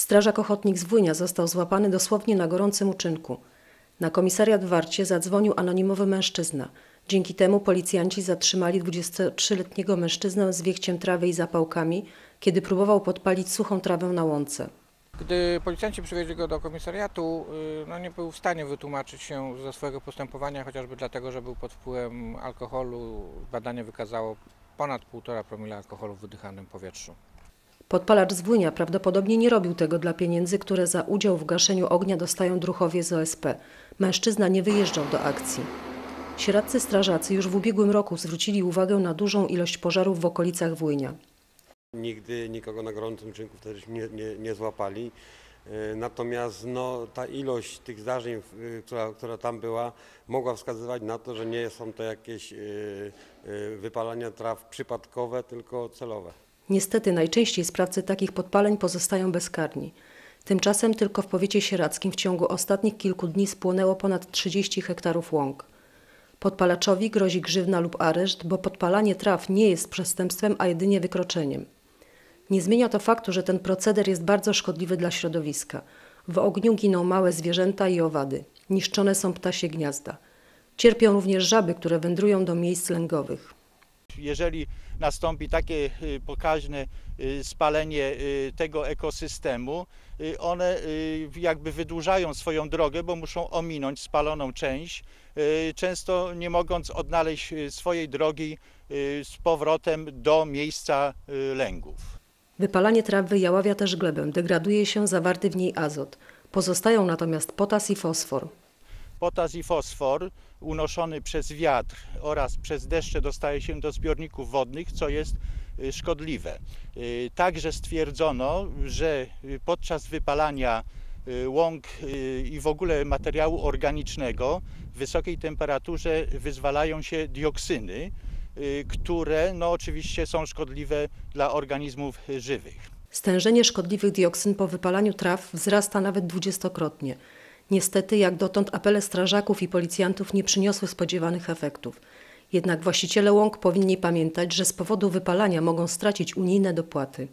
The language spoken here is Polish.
Strażak ochotnik z Włynia został złapany dosłownie na gorącym uczynku. Na komisariat w Warcie zadzwonił anonimowy mężczyzna. Dzięki temu policjanci zatrzymali 23-letniego mężczyznę z wiechciem trawy i zapałkami, kiedy próbował podpalić suchą trawę na łące. Gdy policjanci przywieźli go do komisariatu, y, no nie był w stanie wytłumaczyć się ze swojego postępowania, chociażby dlatego, że był pod wpływem alkoholu. Badanie wykazało ponad 1,5 promila alkoholu w wydychanym powietrzu. Podpalacz z Włynia prawdopodobnie nie robił tego dla pieniędzy, które za udział w gaszeniu ognia dostają druchowie z OSP. Mężczyzna nie wyjeżdżał do akcji. Sieradcy strażacy już w ubiegłym roku zwrócili uwagę na dużą ilość pożarów w okolicach Włynia. Nigdy nikogo na gorącym czynku nie, nie, nie złapali. E, Natomiast no, ta ilość tych zdarzeń, y, która, która tam była, mogła wskazywać na to, że nie są to jakieś y, wypalania traw przypadkowe, tylko celowe. Niestety najczęściej sprawcy takich podpaleń pozostają bezkarni. Tymczasem tylko w powiecie sieradzkim w ciągu ostatnich kilku dni spłonęło ponad 30 hektarów łąk. Podpalaczowi grozi grzywna lub areszt, bo podpalanie traw nie jest przestępstwem, a jedynie wykroczeniem. Nie zmienia to faktu, że ten proceder jest bardzo szkodliwy dla środowiska. W ogniu giną małe zwierzęta i owady. Niszczone są ptasie gniazda. Cierpią również żaby, które wędrują do miejsc lęgowych. Jeżeli nastąpi takie y, pokaźne y, spalenie y, tego ekosystemu, one jakby wydłużają swoją drogę, bo muszą ominąć spaloną część, często nie mogąc odnaleźć swojej drogi z powrotem do miejsca lęgów. Wypalanie traw wyjaławia też glebę, degraduje się zawarty w niej azot. Pozostają natomiast potas i fosfor. Potas i fosfor unoszony przez wiatr oraz przez deszcze dostaje się do zbiorników wodnych, co jest y, szkodliwe. Y, Także stwierdzono, że y, podczas wypalania łąk i w ogóle materiału organicznego w wysokiej temperaturze wyzwalają się dioksyny, które no oczywiście są szkodliwe dla organizmów żywych. Stężenie szkodliwych dioksyn po wypalaniu traw wzrasta nawet dwudziestokrotnie. Niestety, jak dotąd apele strażaków i policjantów nie przyniosły spodziewanych efektów. Jednak właściciele łąk powinni pamiętać, że z powodu wypalania mogą stracić unijne dopłaty.